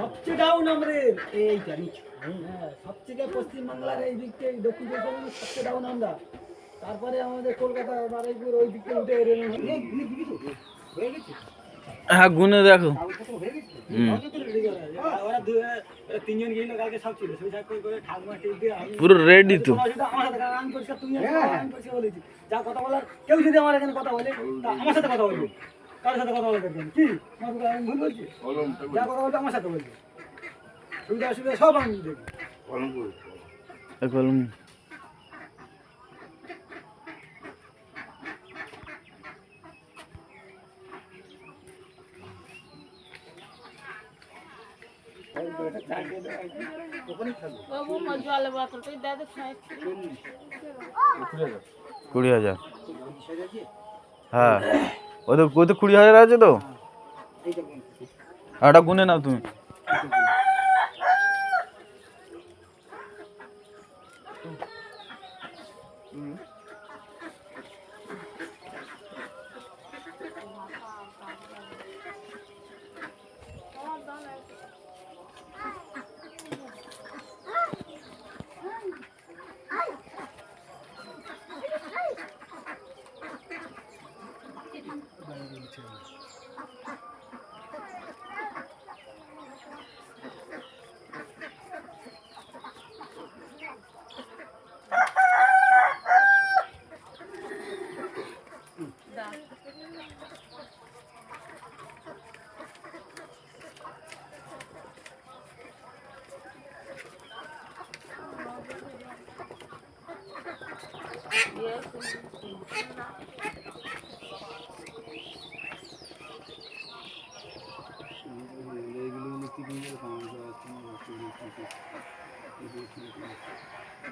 সবচেয়ে ডাউন আমাদের এইটা নিচু। হ্যাঁ সবথেকে পশ্চিমবাংলার এই দিকটা এই দক্ষিণ চব্বিশ সবচেয়ে ডাউন আমরা। তারপরে আমাদের কলকাতা বারুইপুর ওই দিকটা উঠে রেল হয়ে হ্যাঁ গুনে দেখো। পুরো রেডি তো। আমার বলেছি। যা কথা বলার কেউ যদি আমার এখানে কথা বলে আমার সাথে কথা বলবে। কার সাথে কথা কেন? কি? আমি ভুল বলছি? যা কথা বলবে আমার সাথে বলবে সুবিধা অসুবিধা সব আমি দেখব এ কলম বাবু মা জলে বোতলটাই দে দে খাই কুড়ি হাজার। হ্যাঁ। ওদের ওদের কুড়ি হাজার আছে তো? এটা গুনে নাও তুমি। da. Thank you.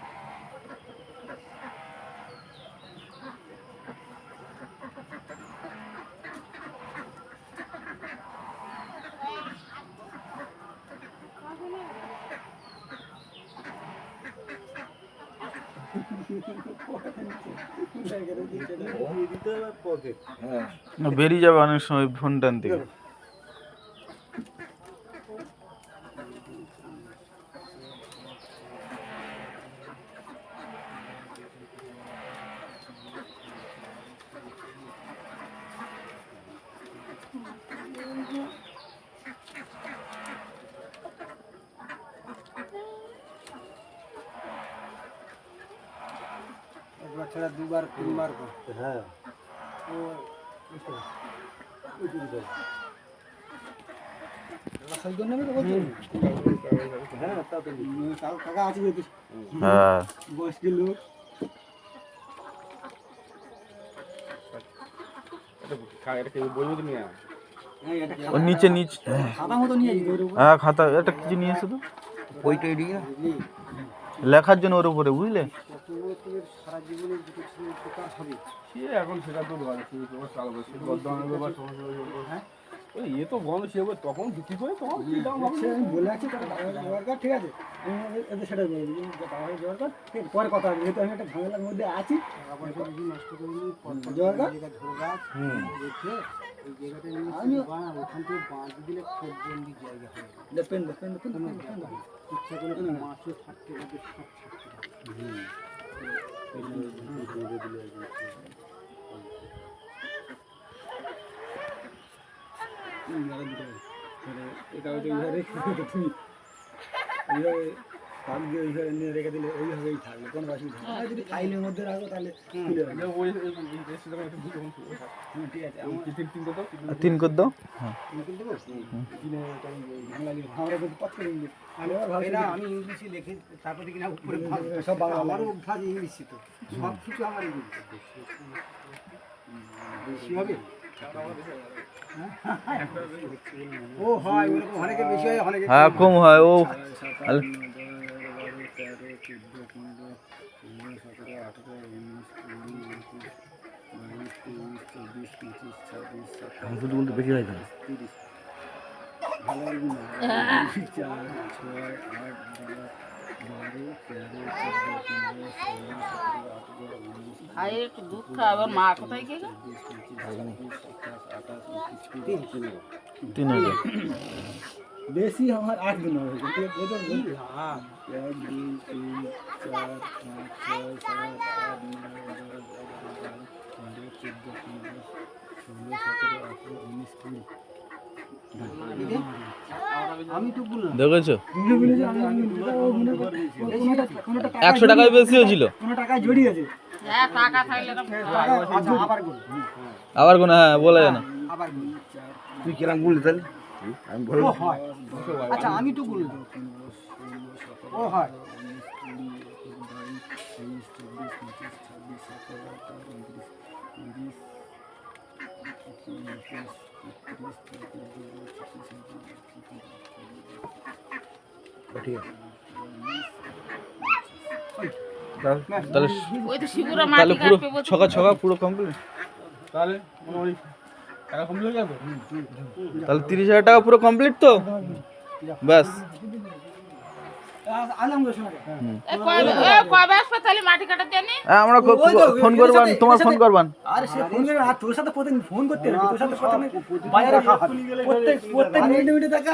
বেরিয়ে যাবে অনেক সময় ফোনটান থেকে। ছাড়া দুবার তিনবার করে। হ্যাঁ। হ্যাঁ হ্যাঁ। বয়স্ক লোক। হ্যাঁ, ও নিচে নিচে খাতা মতো নিয়ে যাবি হ্যাঁ খাতা একটা কিছু নিয়ে এসো তো? বইটা লেখার জন্য ওর উপরে বুঝলে? কত তোর সারা জীবনের দুটো ছিল উপকার হবে এখন সেটা তো শুরু তোমার সে হবে হবে হ্যাঁ? ওই এ তো বন্ধ সে হবে তখন বিক্রি করে তখন হবে? সে আমি বলে আছি কার্ড ঠিক আছে। আমি সেটা বলে দিই বাবার ঠিক পরে কথা হবে। যেহেতু আমি একটা ঝামেলার মধ্যে আছি নষ্ট করে নিই জোয়ার কার্ড ওখান থেকে বাঁধ দিলে খোঁজবন্দি জায়গা হবে। দেখবেন দেখবেন দেখবেন দেখবেন ইচ্ছা করে মাছও থাকতে সব থাকতে এটা হচ্ছে ওইভাবে রেখে তুমি ওইভাবে পাক দিয়ে ওইভাবে নিয়ে রেখে দিলে ওইভাবেই থাকবে কোনো অসুবিধা নেই। যদি ফাইলের মধ্যে রাখো তাহলে খুলে রাখবে ওই হয় ঠিক আছে। তিন করে দাও হ্যাঁ। আমরা কিন্তু করে ইংলিশ আমি আবার ভাবছি না আমি ইংলিশে লিখে তারপরে কিনা উপরে সব বাংলা আমারও। অভ্যাস ইংলিশে তো। সব কিছু আমার ইংলিশ। বেশি হবে? হয় ওরকম অনেকে বেশি অনেকে কম হয়। ও বেশি হয় না ভাইয়ের একটু দুধ খা এবার মা কোথায় গেল তিন হাজার বেশি আমার আট দিন হবে কিন্তু ওদের বলবি হ্যাঁ এক দুই তিন চার পাঁচ ছয় সাত আট নয় দশ এগারো বারো তেরো চোদ্দ পনেরো ষোলো সতেরো আঠেরো উনিশ কুড়ি আমি তো বললাম দেখেছ? একশো টাকায় বেশি হয়েছিল আবার কোনো হ্যাঁ বলা যায় না। তুই কিরম বললি তাহলে? আমি বলব হয়। আচ্ছা আমি তো ও হয়। তাহলে ওই তো শিবুরা তাহলে পুরো। ছকা ছকা পুরো কমপ্লিট তাহলে কমপ্লিট হয়ে যাবে? তাহলে তিরিশ হাজার টাকা পুরো কমপ্লিট তো? ব্যাস। আমরা ওই তো, ফোন করবান তোমার ফোন করবান। আরে সে ফোন আর তোর সাথে প্রতিদিন ফোন করতে তোর সাথে প্রত্যেক প্রত্যেক মিনিটে মিনিটে দেখা